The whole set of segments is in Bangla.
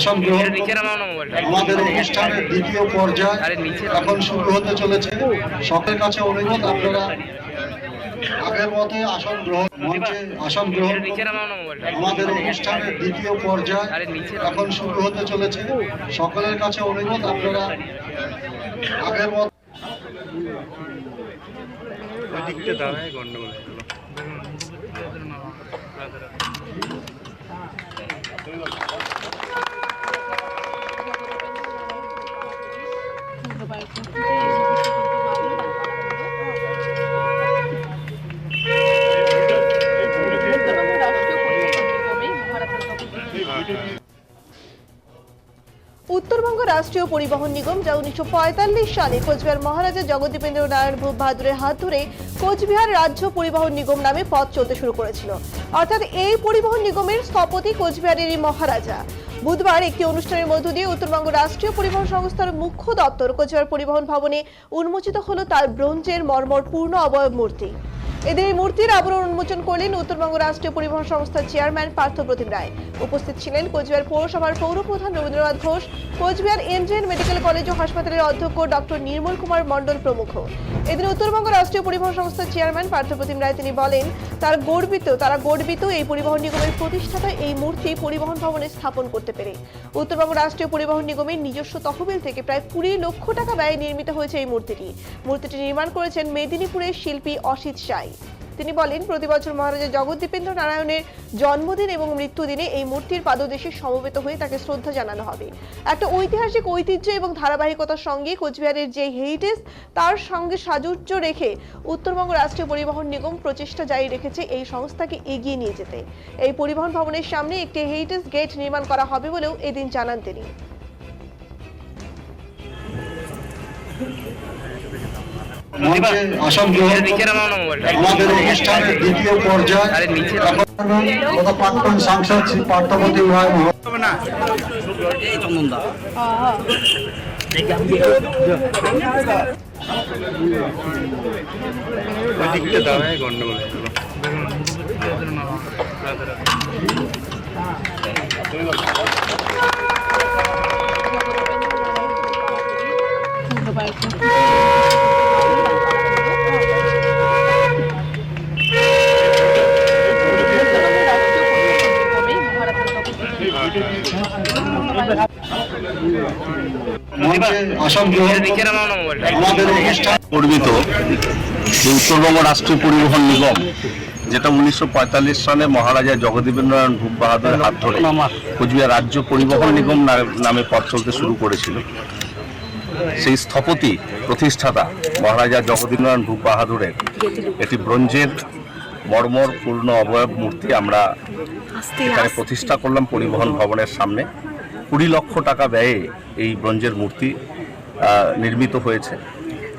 আসন গ্রহণ আমাদের অনুষ্ঠানের দ্বিতীয় পর্যায় আরে নিচে এখন শুরু হতে চলেছে। সকলের কাছে অনুরোধ আপনারা আগের মতো আসন গ্রহণ মঞ্চে আসন গ্রহণ আমাদের অনুষ্ঠানের দ্বিতীয় পর্যায় আরে নিচে এখন শুরু হতে চলেছে। সকলের কাছে অনুরোধ আপনারা আগের মতো উত্তরবঙ্গ রাষ্ট্রীয় পরিবহন নিগম যা উনিশশো পঁয়তাল্লিশ সালে কোচবিহার মহারাজা জগদীপেন্দ্র নারায়ণ ভূপ বাহাদুরের হাত ধরে কোচবিহার রাজ্য পরিবহন নিগম নামে পথ চলতে শুরু করেছিল। অর্থাৎ এই পরিবহন নিগমের স্থপতি কোচবিহারেরই মহারাজা। বুধবার একটি অনুষ্ঠানের মধ্য দিয়ে উত্তরবঙ্গ রাষ্ট্রীয় পরিবহন সংস্থার মুখ্য দপ্তর কোচবিহার পরিবহন ভবনে উন্মোচিত হল তার ব্রোঞ্জের মর্মর পূর্ণ অবয়ব মূর্তি। এদের এই মূর্তির আবরণ উন্মোচন করলেন উত্তরবঙ্গ রাষ্ট্রীয় পরিবহন সংস্থার চেয়ারম্যান পার্থ প্রতিম রায়। উপস্থিত ছিলেন কোচবিহার পৌরসভার পৌরপ্রধান Rabindranath Ghosh, Coochbehar MJN medical college ও হাসপাতালের অধ্যক্ষ ডক্টর নির্মল কুমার মণ্ডল প্রমুখ। এদিন উত্তরবঙ্গ রাষ্ট্রীয় পরিবহন সংস্থার চেয়ারম্যান পার্থ প্রতিম রায় তিনি বলেন, তার গর্বিত, তারা গর্বিত এই পরিবহন নিগমের প্রতিষ্ঠাতা এই মূর্তি পরিবহন ভবনে স্থাপন করতে পেরে। উত্তরবঙ্গ রাষ্ট্রীয় পরিবহন নিগমের নিজস্ব তহবিল থেকে প্রায় কুড়ি লক্ষ টাকা ব্যয় নির্মিত হয়েছে এই মূর্তিটি। মূর্তিটি নির্মাণ করেছেন মেদিনীপুরের শিল্পী অসিত সাই। তিনি বলেন, প্রতি বছর মহারাজা জগদ্দীপেন্দ্র নারায়ণের জন্মদিন এবং মৃত্যুদিনে এই মূর্তির পাদদেশে সমবেত হয়ে তাকে শ্রদ্ধা জানানো হবে। একটা ঐতিহাসিক ঐতিহ্য এবং ধারাবাহিকতার সঙ্গে কোচবিহারের যে হেরিটেজ, তার সঙ্গে সাজুজ্য রেখে উত্তরবঙ্গ রাষ্ট্রীয় পরিবহন নিগম প্রচেষ্টা জারি রেখেছে এই সংস্থাকে এগিয়ে নিয়ে যেতে। এই পরিবহন ভবনের সামনে একটি হেরিটেজ গেট নির্মাণ করা হবে বলেও এদিন জানান তিনি। মঞ্চে আসন গ্রহণ আমাদের অনুষ্ঠানের দ্বিতীয় পর্যায়। আরে নিচে এখন প্রাক্তন সাংসদ শ্রী পার্থপতি রায় উত্তরবঙ্গ রাষ্ট্রীয় পরিবহন নিগম, যেটা উনিশশো সালে মহারাজা জগদীবেন্দ্রনারায়ণ ভূপ বাহাদুরের হাত ধরে কোচবিহার রাজ্য পরিবহন নিগম নামে পথ চলতে শুরু করেছিল। সেই স্থপতি, প্রতিষ্ঠাতা মহারাজা জগদীন্দ্রনারায়ণ ভূপ বাহাদুরের একটি ব্রোঞ্জের মর্মর পূর্ণ অবয়ব মূর্তি আমরা এখানে প্রতিষ্ঠা করলাম পরিবহন ভবনের সামনে। কুড়ি লক্ষ টাকা ব্যয়ে এই ব্রোঞ্জের মূর্তি নির্মিত হয়েছে।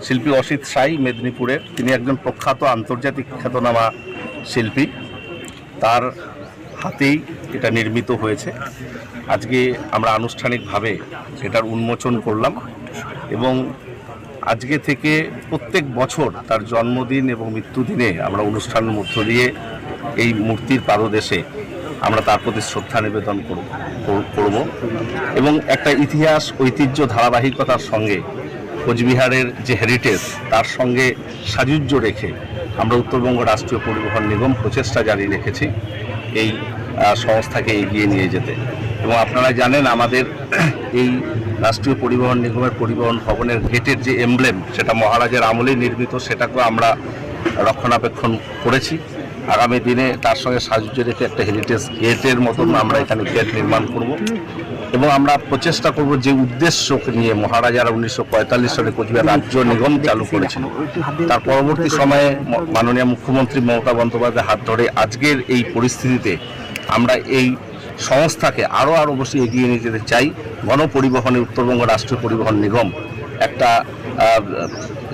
শিল্পী অসিত সাই মেদিনীপুরের। তিনি একজন প্রখ্যাত আন্তর্জাতিক খ্যাতনামা শিল্পী। তার হাতেই এটা নির্মিত হয়েছে। আজকে আমরা আনুষ্ঠানিকভাবে এটার উন্মোচন করলাম এবং আজকে থেকে প্রত্যেক বছর তার জন্মদিন এবং মৃত্যুদিনে আমরা অনুষ্ঠানের মধ্য দিয়ে এই মূর্তির পাদদেশে আমরা তার প্রতি শ্রদ্ধা নিবেদন করব, কর- এবং একটা ইতিহাস, ঐতিহ্য, ধারাবাহিকতার সঙ্গে কোচবিহারের যে হেরিটেজ তার সঙ্গে সাযুজ্য রেখে আমরা উত্তরবঙ্গ রাষ্ট্রীয় পরিবহন নিগম প্রচেষ্টা জারি রেখেছি এই সংস্থাকে এগিয়ে নিয়ে যেতে। এবং আপনারা জানেন আমাদের এই রাষ্ট্রীয় পরিবহন নিগমের পরিবহন ভবনের গেটের যে এমব্লেম সেটা মহারাজের আমলেই নির্মিত, সেটাকেও আমরা রক্ষণাবেক্ষণ করেছি। আগামী দিনে তার সঙ্গে সাহায্য রেখে একটা হেরিটেজ গেটের মতন আমরা এখানে গেট নির্মাণ করব। এবং আমরা প্রচেষ্টা করব যে উদ্দেশ্যকে নিয়ে মহারাজারা উনিশশো পঁয়তাল্লিশ সালে কোচবিহার রাজ্য নিগম চালু করেছিল। তার পরবর্তী সময়ে মাননীয় মুখ্যমন্ত্রী মমতা বন্দ্যোপাধ্যায় হাত ধরে আজকের এই পরিস্থিতিতে আমরা এই সংস্থাকে আরও আরও বেশি এগিয়ে নিয়ে যেতে চাই। গণপরিবহনে উত্তরবঙ্গ রাষ্ট্রীয় পরিবহন নিগম একটা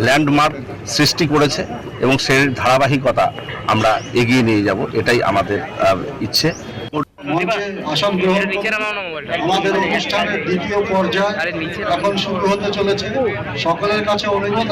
ল্যান্ডমার্ক সৃষ্টি করেছে এবং সেই ধারাবাহিকতা আমরা এগিয়ে নিয়ে যাব এটাই আমাদের ইচ্ছে। গ্রহণ আমাদের অনুষ্ঠানের দ্বিতীয় পর্যায় এখন শুরু হতে চলেছে। সকলের কাছে অনুরোধ